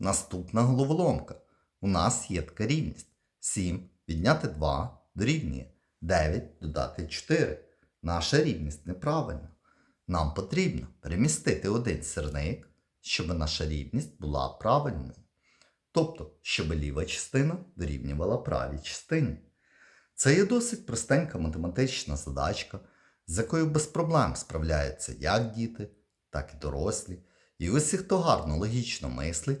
Наступна головоломка. У нас є така рівність. 7 відняти 2 дорівнює 9 додати 4. Наша рівність неправильна. Нам потрібно перемістити один сірник, щоб наша рівність була правильною. Тобто, щоб ліва частина дорівнювала правій частині. Це є досить простенька математична задачка, з якою без проблем справляються як діти, так і дорослі. І усі, хто гарно логічно мислить,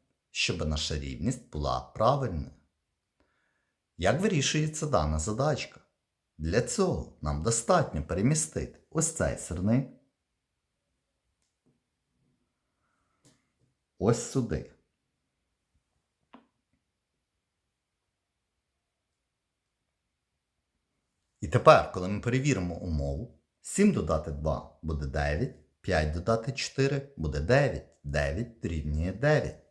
щоб наша рівність була правильною. Як вирішується дана задачка? Для цього нам достатньо перемістити ось цей сирник ось сюди. І тепер, коли ми перевіримо умову, 7 додати 2 буде 9, 5 додати 4 буде 9, 9 дорівнює 9.